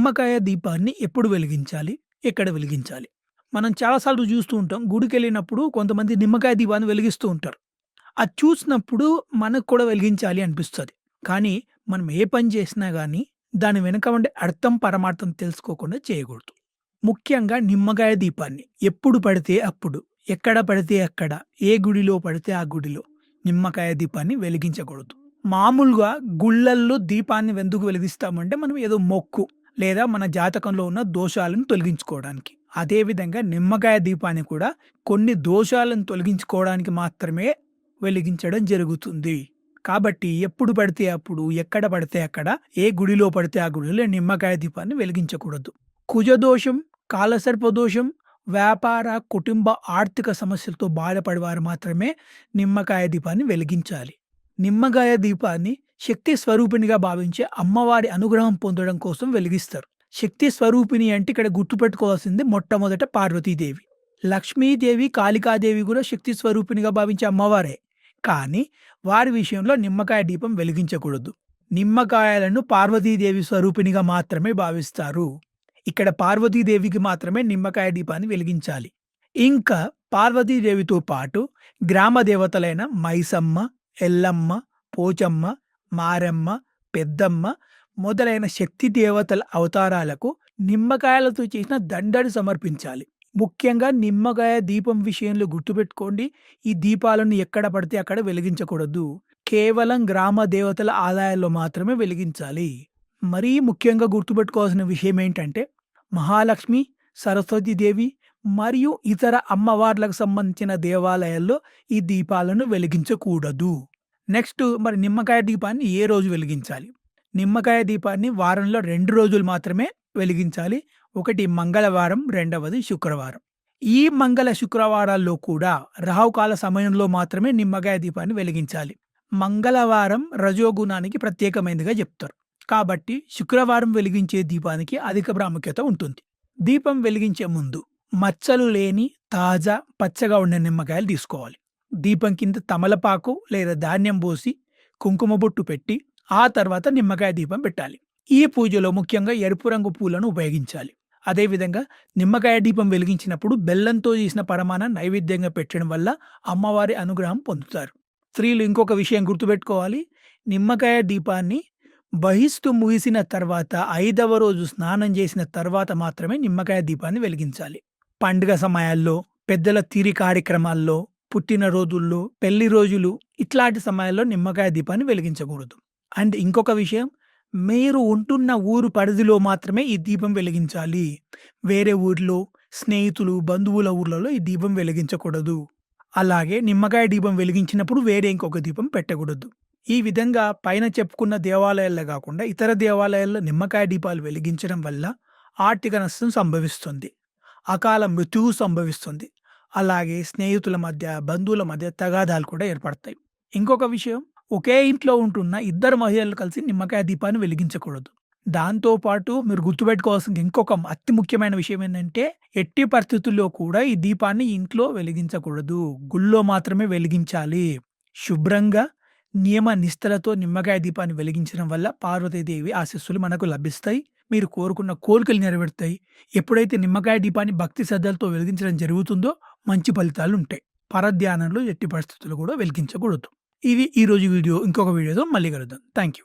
నిమ్మకాయ దీపాన్ని ఎప్పుడు వెలిగించాలి? ఎక్కడ వెలిగించాలి? మనం చాలాసార్లు చూస్తూ ఉంటాం. గుడికెళ్ళినప్పుడు కొంతమంది నిమ్మకాయ దీపాన్ని వెలిగిస్తూ ఉంటారు. అది చూసినప్పుడు మనకు కూడా వెలిగించాలి అనిపిస్తుంది కానీ మనం ఏ పని చేసినా కానీ దాని వెనుక ఉండే అర్థం, పరమార్థం తెలుసుకోకుండా చేయకూడదు. ముఖ్యంగా నిమ్మకాయ దీపాన్ని ఎప్పుడు పడితే అప్పుడు, ఎక్కడ పడితే అక్కడ, ఏ గుడిలో పడితే ఆ గుడిలో నిమ్మకాయ దీపాన్ని వెలిగించకూడదు. మామూలుగా గుళ్ళల్లో దీపాన్ని ఎందుకు వెలిగిస్తామంటే మనం ఏదో మొక్కు లేదా మన జాతకంలో ఉన్న దోషాలను తొలగించుకోవడానికి. అదేవిధంగా నిమ్మకాయ దీపాన్ని కూడా కొన్ని దోషాలను తొలగించుకోవడానికి మాత్రమే వెలిగించడం జరుగుతుంది. కాబట్టి ఎప్పుడు పడితే అప్పుడు, ఎక్కడ పడితే అక్కడ, ఏ గుడిలో పడితే ఆ గుడిలో నిమ్మకాయ దీపాన్ని వెలిగించకూడదు. కుజదోషం, కాలసర్పదోషం, వ్యాపార, కుటుంబ, ఆర్థిక సమస్యలతో బాధపడేవారు మాత్రమే నిమ్మకాయ దీపాన్ని వెలిగించాలి. నిమ్మకాయ దీపాన్ని శక్తి స్వరూపిణిగా భావించే అమ్మవారి అనుగ్రహం పొందడం కోసం వెలిగిస్తారు. శక్తి స్వరూపిణి అంటే ఇక్కడ గుర్తుపెట్టుకోవాల్సింది మొట్టమొదట పార్వతీదేవి. లక్ష్మీదేవి, కాళికాదేవి కూడా శక్తి స్వరూపిణిగా భావించే అమ్మవారే. కానీ వారి విషయంలో నిమ్మకాయ దీపం వెలిగించకూడదు. నిమ్మకాయలను పార్వతీదేవి స్వరూపిణిగా మాత్రమే భావిస్తారు. ఇక్కడ పార్వతీదేవికి మాత్రమే నిమ్మకాయ దీపాన్ని వెలిగించాలి. ఇంకా పార్వతీదేవితో పాటు గ్రామ దేవతలైన మైసమ్మ, ఎల్లమ్మ, పోచమ్మ, మారెమ్మ, పెద్దమ్మ మొదలైన శక్తి దేవతల అవతారాలకు నిమ్మకాయలతో చేసిన దండని సమర్పించాలి. ముఖ్యంగా నిమ్మకాయ దీపం విషయంలో గుర్తుపెట్టుకోండి. ఈ దీపాలను ఎక్కడ పడితే అక్కడ వెలిగించకూడదు. కేవలం గ్రామ దేవతల ఆలయాల్లో మాత్రమే వెలిగించాలి. మరీ ముఖ్యంగా గుర్తుపెట్టుకోవాల్సిన విషయం ఏంటంటే మహాలక్ష్మి, సరస్వతీదేవి మరియు ఇతర అమ్మవార్లకు సంబంధించిన దేవాలయాల్లో ఈ దీపాలను వెలిగించకూడదు. నెక్స్ట్ మరి నిమ్మకాయ దీపాన్ని ఏ రోజు వెలిగించాలి? నిమ్మకాయ దీపాన్ని వారంలో రెండు రోజులు మాత్రమే వెలిగించాలి. ఒకటి మంగళవారం, రెండవది శుక్రవారం. ఈ మంగళ, శుక్రవారాల్లో కూడా రాహుకాల సమయంలో మాత్రమే నిమ్మకాయ దీపాన్ని వెలిగించాలి. మంగళవారం రజోగుణానికి ప్రత్యేకమైనదిగా చెప్తారు. కాబట్టి శుక్రవారం వెలిగించే దీపానికి అధిక ప్రాముఖ్యత ఉంటుంది. దీపం వెలిగించే ముందు మచ్చలు లేని తాజా, పచ్చగా ఉండే నిమ్మకాయలు తీసుకోవాలి. దీపం కింద తమలపాకు లేదా ధాన్యం పోసి, కుంకుమ బొట్టు పెట్టి ఆ తర్వాత నిమ్మకాయ దీపం పెట్టాలి. ఈ పూజలో ముఖ్యంగా ఎరుపు రంగు పూలను ఉపయోగించాలి. అదేవిధంగా నిమ్మకాయ దీపం వెలిగించినప్పుడు బెల్లంతో చేసిన పరమాన నైవేద్యంగా పెట్టడం వల్ల అమ్మవారి అనుగ్రహం పొందుతారు. స్త్రీలు ఇంకొక విషయం గుర్తుపెట్టుకోవాలి. నిమ్మకాయ దీపాన్ని బహిస్తు ముగిసిన తర్వాత ఐదవ రోజు స్నానం చేసిన తర్వాత మాత్రమే నిమ్మకాయ దీపాన్ని వెలిగించాలి. పండుగ సమయాల్లో, పెద్దల తీరి కార్యక్రమాల్లో, పుట్టినరోజుల్లో, పెళ్ళి రోజులు ఇట్లాంటి సమయాల్లో నిమ్మకాయ దీపాన్ని వెలిగించకూడదు. అండ్ ఇంకొక విషయం మీరు ఉంటున్న ఊరు పరిధిలో మాత్రమే ఈ దీపం వెలిగించాలి. వేరే ఊర్లో, స్నేహితులు, బంధువుల ఊర్లలో ఈ దీపం వెలిగించకూడదు. అలాగే నిమ్మకాయ దీపం వెలిగించినప్పుడు వేరే ఇంకొక దీపం పెట్టకూడదు. ఈ విధంగా పైన చెప్పుకున్న దేవాలయాల్లో కాకుండా ఇతర దేవాలయాల్లో నిమ్మకాయ దీపాలు వెలిగించడం వల్ల ఆర్థిక నష్టం సంభవిస్తుంది. అకాల మృత్యువు సంభవిస్తుంది. అలాగే స్నేహితుల మధ్య, బంధువుల మధ్య తగాదాలు కూడా ఏర్పడతాయి. ఇంకొక విషయం ఒకే ఇంట్లో ఉంటున్న ఇద్దరు మహిళలు కలిసి నిమ్మకాయ దీపాన్ని వెలిగించకూడదు. దాంతోపాటు మీరు గుర్తుపెట్టుకోవాల్సిన ఇంకొక అతి ముఖ్యమైన విషయం ఏంటంటే ఎట్టి పరిస్థితుల్లో కూడా ఈ దీపాన్ని ఇంట్లో వెలిగించకూడదు. గుళ్ళో మాత్రమే వెలిగించాలి. శుభ్రంగా నియమ నిష్టలతో నిమ్మకాయ దీపాన్ని వెలిగించడం వల్ల పార్వతీదేవి ఆశస్సులు మనకు లభిస్తాయి. మీరు కోరుకున్న కోరికలు నెరవేరుతాయి. ఎప్పుడైతే నిమ్మకాయ దీపాన్ని భక్తి శ్రద్ధలతో వెలిగించడం జరుగుతుందో మంచి ఫలితాలు ఉంటాయి. పరధ్యానంలో ఎట్టి పరిస్థితులు కూడా వెలిగించకూడదు. ఇది ఈరోజు వీడియో. ఇంకొక వీడియోతో మళ్ళీ కలుద్దాం. Thank you.